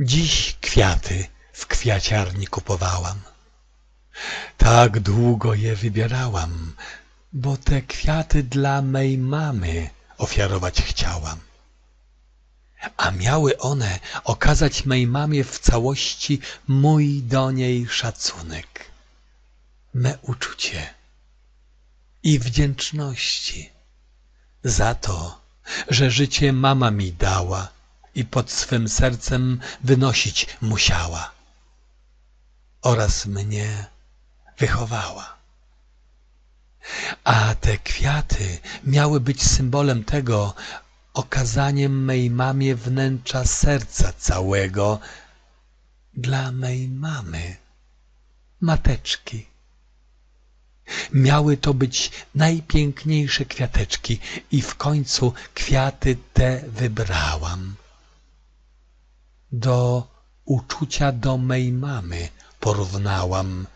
Dziś kwiaty w kwiaciarni kupowałam. Tak długo je wybierałam, bo te kwiaty dla mej mamy ofiarować chciałam. A miały one okazać mej mamie w całości mój do niej szacunek, me uczucie i wdzięczności za to, że życie mama mi dała i pod swym sercem wynosić musiała oraz mnie wychowała. A te kwiaty miały być symbolem tego, okazaniem mej mamie wnętrza serca całego dla mej mamy, mateczki. Miały to być najpiękniejsze kwiateczki i w końcu kwiaty te wybrałam. Do uczucia do mej mamy porównałam,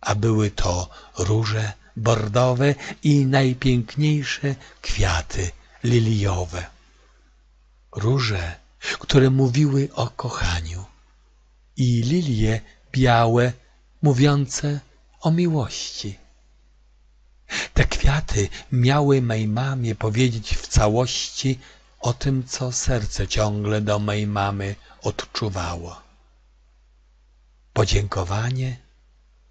a były to róże bordowe i najpiękniejsze kwiaty liliowe. Róże, które mówiły o kochaniu i lilie białe, mówiące o miłości. Te kwiaty miały mej mamie powiedzieć w całości o tym, co serce ciągle do mej mamy odczuwało. Podziękowanie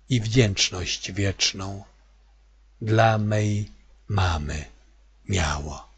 i wdzięczność wieczną dla mej mamy miało.